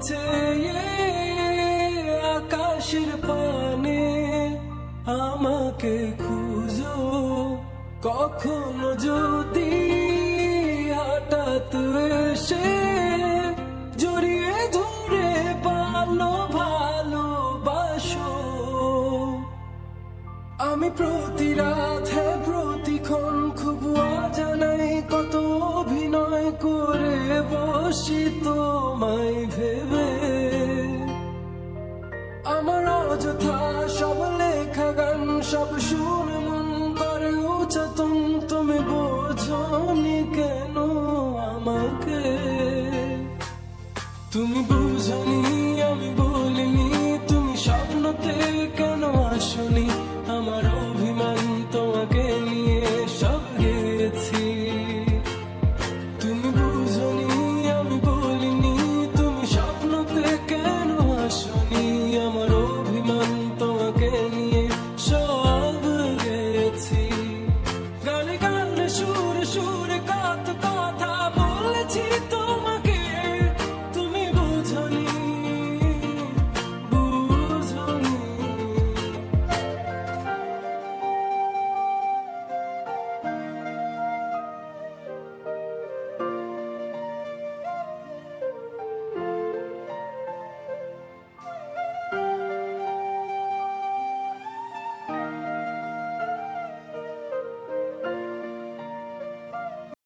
চেয়ে আকাশের পানে আমাকে খুঁজো কখনো যদি হঠাৎ এসে জড়িয়ে ধরে ভালো ভালোবাসো আমি প্রতি রাত প্রতিক্ষণ খুব অজানাই কত অভিনয় করে বসি আমাকে। তুমি বুঝনি আমি বলিনি